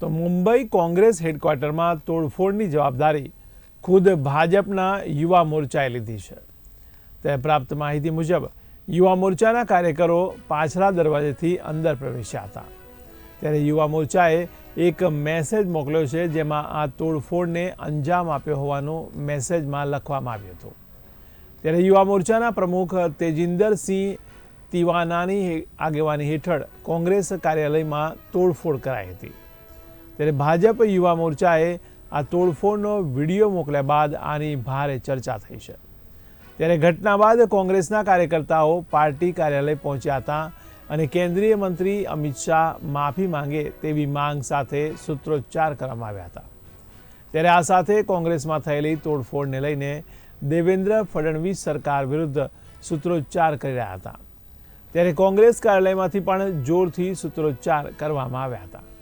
તો મુંબઈ કોંગ્રેસ હેડક્વાર્ટરમાં તોડફોડની જવાબદારી ખુદ ભાજપના યુવા મોરચાએ લીધી છે. તે પ્રાપ્ત માહિતી મુજબ, યુવા મોરચાના કાર્યકરો પાછલા દરવાજેથી અંદર પ્રવેશ્યા હતા. ત્યારે યુવા મોરચાએ એક મેસેજ મોકલ્યો છે, જેમાં આ તોડફોડને અંજામ આપ્યો હોવાનું મેસેજમાં લખવામાં આવ્યું હતું. ત્યારે યુવા મોરચાના પ્રમુખ તેજિંદરસિંહ તિવાનાની આગેવાની હેઠળ કોંગ્રેસ કાર્યાલયમાં તોડફોડ કરાઈ હતી. ત્યારે ભાજપ યુવા મોરચાએ આ તોડફોડનો વીડિયો મોકલ્યા બાદ આની ભારે ચર્ચા થઈ છે. ત્યારે ઘટના બાદ કોંગ્રેસના કાર્યકર્તાઓ પાર્ટી કાર્યાલય પહોંચ્યા હતા અને કેન્દ્રીય મંત્રી અમિત શાહ માફી માંગે તેવી માંગ સાથે સૂત્રોચ્ચાર કરવામાં આવ્યા હતા. ત્યારે આ સાથે કોંગ્રેસમાં થયેલી તોડફોડને લઈને દેવેન્દ્ર ફડણવીસ સરકાર વિરુદ્ધ સૂત્રોચ્ચાર કરી રહ્યા હતા. ત્યારે કોંગ્રેસ કાર્યાલયમાંથી પણ જોરથી સૂત્રોચ્ચાર કરવામાં આવ્યા હતા.